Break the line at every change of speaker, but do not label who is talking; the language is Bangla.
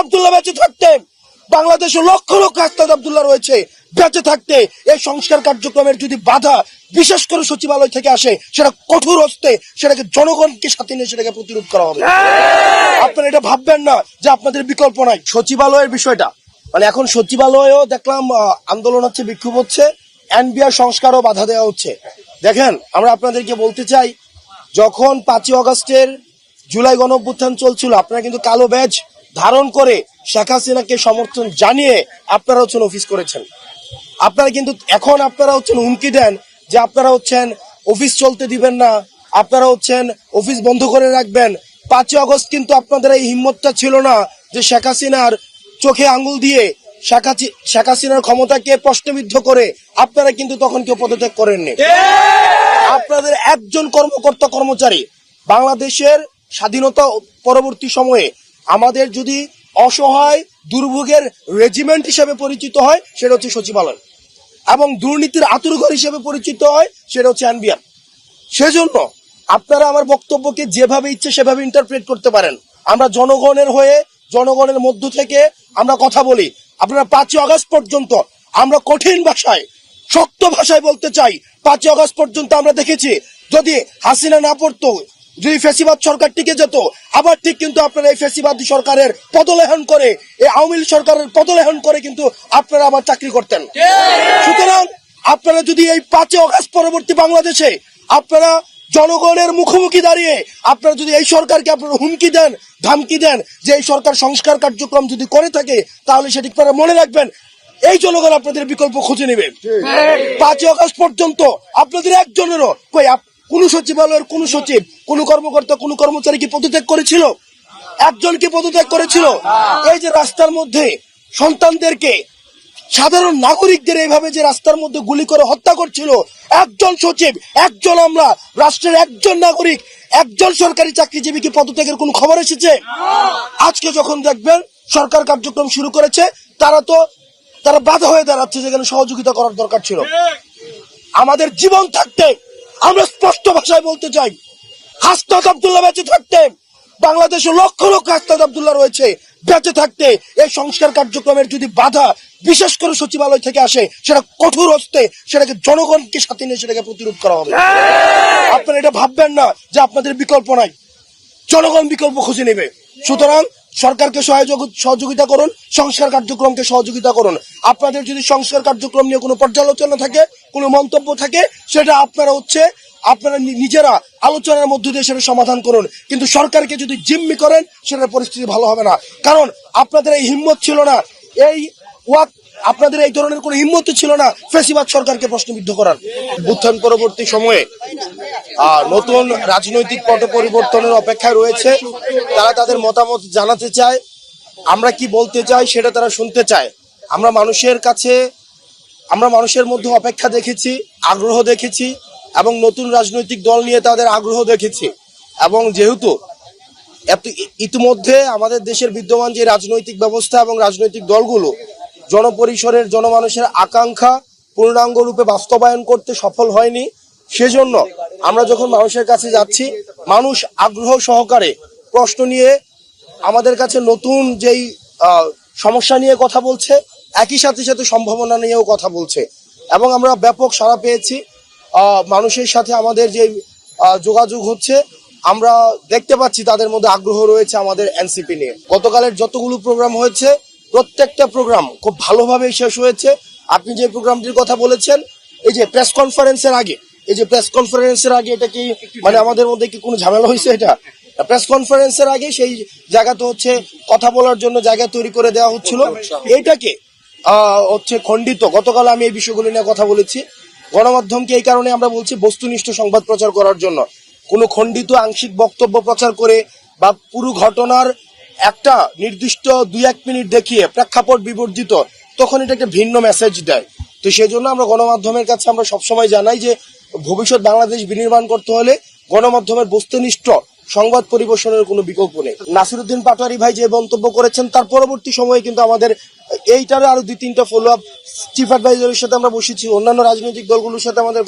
আবদুল্লাহ বেঁচে থাকতে, বাংলাদেশে লক্ষ লক্ষ আস্তাদ আবদুল্লাহ রয়েছে, বেঁচে থাকতে। এই সংস্কার কার্যক্রমের যদি বাধা বিশেষ করে সচিবালয় থেকে আসে, সেটা কঠোর হস্তে সেটাকে জনগণকে সাথে নিয়ে সেটাকে প্রতিরোধ করা হবে। আপনারা এটা ভাববেন না যে আপনাদের বিকল্প নাই। সচিবালয়ের বিষয়টা মানে এখন সচিবালয়েও দেখলাম আন্দোলন হচ্ছে, বিক্ষোভ হচ্ছে, এনবিআর সংস্কারও বাধা দেওয়া হচ্ছে। দেখেন, আমরা আপনাদেরকে বলতে চাই, যখন পাঁচই অগস্টের জুলাই গণ অভ্যুত্থান চলছিল, আপনারা কিন্তু কালো ব্যাজ ধারণ করে শেখ হাসিনাকে সমর্থন জানিয়ে আপনারা হচ্ছেন অফিস করেছেন। আপনারা কিন্তু এখন আপনারা হচ্ছেন হুমকি দেন যে আপনারা হচ্ছেন অফিস চলতে দিবেন না, আপনারা হচ্ছেন অফিস বন্ধ করে রাখবেন। পাঁচই অগস্ট কিন্তু আপনাদের এই হিম্মতটা ছিল না যে শেখ হাসিনার চোখে আঙ্গুল দিয়ে শেখ হাসিনার ক্ষমতাকে প্রশ্নবিদ্ধ করে আপনারা কিন্তু তখন কেউ পদত্যাগ করেননি। আপনাদের একজন কর্মকর্তা কর্মচারী বাংলাদেশের স্বাধীনতা পরবর্তী সময়ে আমাদের যদি অসহায় দুর্ভোগের রেজিমেন্ট হিসেবে পরিচিত হয়, সেটা হচ্ছে সচিবালয়। এবং দুর্নীতির আতুরঘর হিসেবে পরিচিত হয়, সেটা হচ্ছে এনবিআর। সেজন্য আপনারা আমার বক্তব্যকে যেভাবে ইচ্ছে সেভাবে ইন্টারপ্রেট করতে পারেন। আমরা জনগণের হয়ে, জনগণের মধ্য থেকে আমরা কথা বলি। আপনারা পাঁচই আগস্ট পর্যন্ত আমরা কঠিন ভাষায়, শক্ত ভাষায় বলতে চাই। পাঁচই আগস্ট পর্যন্ত আমরা দেখেছি, যদি হাসিনা না পড়তো যদি ফেসিবাদ সরকার টিকে যেত আবার ঠিক কিন্তু আপনারা এই ফেসিবাদী সরকারের পদলেহন করে এই আওয়ামী সরকারের পদলেহন করে কিন্তু আপনারা আবার চাকরি করতেন। সুতরাং আপনারা যদি এই পাঁচই অগাস্ট পরবর্তী বাংলাদেশে আপনারা জনগণের মুখোমুখি দাঁড়িয়ে আপনারা যদি এই সরকারকে আপনারা হুমকি দেন ধামকি দেন যে এই সরকার সংস্কার কার্যক্রম যদি করে থাকে তাহলে সেটি আপনারা মনে রাখবেন? এই জনগণ আপনাদের বিকল্প খুঁজে নেবে। পাঁচই অগস্ট পর্যন্ত আপনাদের একজনেরও কই আপ- কোন সচিবালয়ের কোন সচিব, কোন কর্মকর্তা, কোন কর্মচারী কি পদত্যাগ করেছিল? একজন কি পদত্যাগ করেছিল? এই যে রাস্তার মধ্যে সন্তানদেরকে, সাধারণ নাগরিকদের এইভাবে যে রাস্তার মধ্যে গুলি করে হত্যা করছিল, একজন সচিব, একজন আমরা, রাষ্ট্রের একজন নাগরিক, একজন সরকারি চাকরিজীবী কি পদত্যাগের কোন খবর এসেছে? আজকে যখন দেখবেন, সরকার কার্যক্রম শুরু করেছে, তারা তো, তারা বাধা হয়ে দাঁড়াচ্ছে যেখানে সহযোগিতা করার দরকার ছিল। আমাদের জীবন থাকতে আমরা স্পষ্ট ভাষায় বলতে চাই, হাসনাত আবদুল্লাহ বেঁচে থাকতে, বাংলাদেশে লক্ষ লক্ষ হাসনাত আবদুল্লাহ রয়েছে, বেঁচে থাকতে। এই সংস্কার কার্যক্রমের যদি বাধা বিশেষ করে সচিবালয় থেকে আসে, সেটা কঠোর হস্তে সেটাকে জনগণকে সাথে নিয়ে সেটাকে প্রতিরোধ করা হবে। আপনারা এটা ভাববেন না যে আপনাদের বিকল্প নাই। জনগণ বিকল্প খুঁজে নেবে। সুতরাং সরকারকে সহযোগ- সহযোগিতা করুন, সংস্কার কার্যক্রমকে সহযোগিতা করুন। আপনাদের যদি সংস্কার কার্যক্রম নিয়ে কোনো পর্যালোচনা থাকে, কোনো মন্তব্য থাকে, সেটা আপনারা হচ্ছে, আপনারা নিজেরা আলোচনার মধ্য দিয়ে সেটা সমাধান করুন। কিন্তু সরকারকে যদি জিম্মি করেন, সেটার পরিস্থিতি ভালো হবে না। কারণ আপনাদের এই হিম্মত ছিল না। এই ওয়াক আপনাদের এই ধরনের কোনো হিম্মত ছিল না ফেসিবাদ সরকারকে প্রশ্নবিদ্ধ করার। উত্থান পরবর্তী সময়ে নতুন রাজনৈতিক পট পরিবর্তনের অপেক্ষায় রয়েছে। তারা তাদের মতামত জানাতে চায়। আমরা কি বলতে চাই সেটা তারা শুনতে চায়। আমরা মানুষের কাছে, আমরা মানুষের মধ্যে অপেক্ষা দেখেছি, আগ্রহ দেখেছি এবং নতুন রাজনৈতিক দল নিয়ে তাদের আগ্রহ দেখেছি। এবং যেহেতু ইতিমধ্যে আমাদের দেশের বিদ্যমান যে রাজনৈতিক ব্যবস্থা এবং রাজনৈতিক দলগুলো জনপরিসরের, জনমানুষের আকাঙ্ক্ষা পূর্ণাঙ্গ রূপে বাস্তবায়ন করতে সফল হয়নি সেজন্য আমরা যখন মানুষের কাছে যাচ্ছি, মানুষ আগ্রহ সহকারে প্রশ্ন নিয়ে আমাদের কাছে নতুন যেই সমস্যা নিয়ে কথা বলছে, একই সাথে সাথে সম্ভাবনা নিয়েও কথা বলছে। এবং আমরা ব্যাপক সাড়া পেয়েছি। মানুষের সাথে আমাদের যে যোগাযোগ হচ্ছে, আমরা দেখতে পাচ্ছি তাদের মধ্যে আগ্রহ রয়েছে আমাদের এনসিপি নিয়ে। গতকালের যতগুলো প্রোগ্রাম হয়েছে, প্রত্যেকটা প্রোগ্রাম খুব ভালোভাবে শেষ হয়েছে। আপনি যে প্রোগ্রামটির কথা বলেছেন, এই যে প্রেস কনফারেন্সের আগে এই যে প্রেস কনফারেন্সের আগে এটা কি মানে আমাদের মধ্যে কি কোনো ঝামেলা হয়েছে এটা? প্রেস কনফারেন্সের আগে সেই জায়গাতে হচ্ছে কথা বলার জন্য জায়গা তৈরি করে দেওয়া হচ্ছিল। এইটাকে আহ, হচ্ছে খণ্ডিত। গতকাল আমি এই বিষয়গুলো নিয়ে কথা বলেছি। গণমাধ্যমকে এই কারণে আমরা বলছি বস্তুনিষ্ঠ সংবাদ প্রচার করার জন্য। কোনো খণ্ডিত আংশিক বক্তব্য প্রচার করে বা পুরো ঘটনার একটা নির্দিষ্ট দুই এক মিনিট দেখিয়ে প্রেক্ষাপট বিবর্জিত তখন এটা একটা ভিন্ন মেসেজ দেয়। তো সেই জন্য আমরা গণমাধ্যমের কাছে আমরা সবসময় জানাই যে ভবিষ্যৎ বাংলাদেশ বিনির্মাণ করতে হলে গণমাধ্যমের বস্তুনিষ্ঠ সংবাদ পরিবেশনের কোনো বিকল্প নেই। নাসিরুদ্দিন পাটোয়ারি ভাই যে মন্তব্য করেছেন, তার পরবর্তী সময়ে কিন্তু আমাদের এইটারও আরও দুই তিনটা ফলো আপ চিফ অ্যাডভাইজারের সাথে আমরা বসেছি, অন্যান্য রাজনৈতিক দলগুলোর সাথে আমাদের